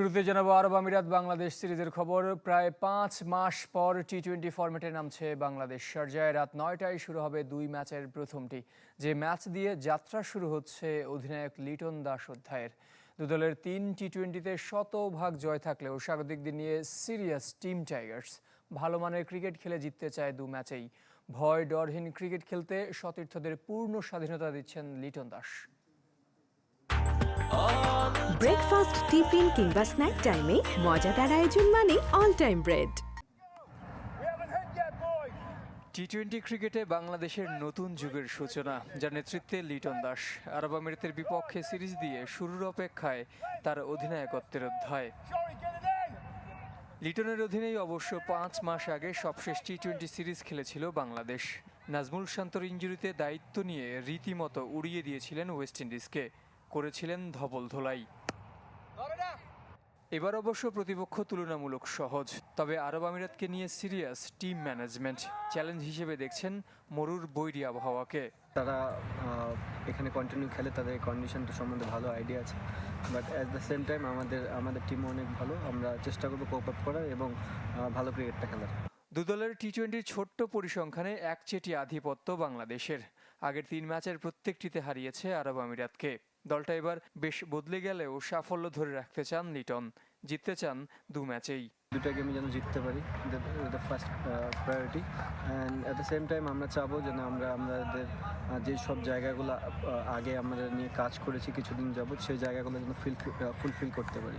শুরুতে জানাব আরব আমিরাত বাংলাদেশ সিরিজের খবর। প্রায় পাঁচ মাস পর টি টোয়েন্টি ফরম্যাটে নামছে বাংলাদেশ। শারজায় রাত নয়টায় শুরু হবে দুই ম্যাচের প্রথমটি। যে ম্যাচ দিয়ে যাত্রা শুরু হচ্ছে অধিনায়ক লিটন দাস অধ্যায়ের। দু দলের তিন টি টোয়েন্টিতে শতভাগ জয় থাকলেও স্বাগতিক স্বাগতিকদের নিয়ে সিরিয়াস টিম টাইগার্স। ভালো মানের ক্রিকেট খেলে জিততে চায় দু ম্যাচেই। ভয় ডরহীন ক্রিকেট খেলতে সতীর্থদের পূর্ণ স্বাধীনতা দিচ্ছেন লিটন দাস। ব্রেকফাস্ট, টিফিন কিংবা স্ন্যাক টাইমে মজাদার আয়োজন মানে all time bread. T twenty ক্রিকেটে বাংলাদেশের নতুন যুগের সূচনা, যার নেতৃত্বে লিটন দাস, আরব আমিরাতের বিপক্ষে সিরিজ দিয়ে শুরুর অপেক্ষায় তার অধিনায়কত্বের অধ্যায়। লিটনের অধীনেই অবশ্য পাঁচ মাস আগে সবশেষ টি টোয়েন্টি সিরিজ খেলেছিল বাংলাদেশ। নাজমুল শান্তর ইঞ্জুরিতে দায়িত্ব নিয়ে রীতিমতো উড়িয়ে দিয়েছিলেন ওয়েস্ট ইন্ডিজকে, করেছিলেন ধবল ধোলাই। এবার অবশ্য প্রতিপক্ষ তুলনামূলক সহজ তবে আরব আমিরাতকে নিয়ে সিরিয়াস টিম ম্যানেজমেন্ট চ্যালেঞ্জ হিসেবে দেখছেন মরুর বৈরী আবহাওয়াকে। তারা এখানে কন্টিনিউ খেলে তাদের কন্ডিশনটা সম্বন্ধে ভালো আইডিয়া আছে but at the same time আমাদের আমাদের টিমও অনেক ভালো। আমরা চেষ্টা করব কোপ আপ করার এবং ভালো ক্রিকেটটা খেলার। দুদলের টি টোয়েন্টির ছোট্ট পরিসংখ্যানে একচেটি আধিপত্য বাংলাদেশের। আগের তিন ম্যাচের প্রত্যেকটিতে হারিয়েছে আরব আমিরাতকে। দলটা এবার বেশ বদলে গেলেও সাফল্য ধরে রাখতে চান লিটন। জিততে চান দু ম্যাচেই। দুটা গেমে যেন জিততে পারি the first priority and at the same time আমরা চাবো যেন আমরা আমাদের যে সব জায়গাগুলো আগে আমরা নিয়ে কাজ করেছি কিছুদিন যাবত সেই জায়গাগুলো যেন ফিল ফুলফিল করতে পারি।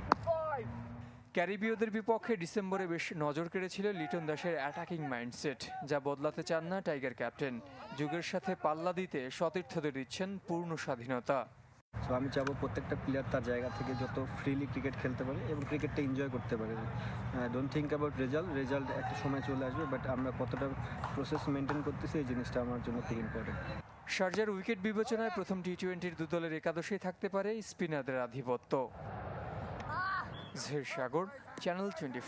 ক্যারিবীয়দের বিপক্ষে ডিসেম্বরে বেশ নজর কেড়েছিল লিটন দাসের অ্যাটাকিং মাইন্ডসেট যা বদলাতে চান না টাইগার ক্যাপ্টেন যুগের সাথে পাল্লা দিতে সতীর্থদের দিচ্ছেন পূর্ণ স্বাধীনতা। সো আমি চাবো প্রত্যেকটা প্লেয়ার তার জায়গা থেকে যত ফ্রিলি ক্রিকেট খেলতে পারে এবং ক্রিকেটটা এনজয় করতে পারে। Don't think about result result একটা সময় চলে আসবে বাট আমরা কতটা প্রসেস মেনটেন করতেছি এই জিনিসটা আমার জন্য খুব ইম্পর্টেন্ট শারজার উইকেট বিবেচনায় প্রথম টি টোয়েন্টির দু দলের একাদশে থাকতে পারে স্পিনারদের আধিপত্য। জের সাগর চ্যানেল টোয়েন্টি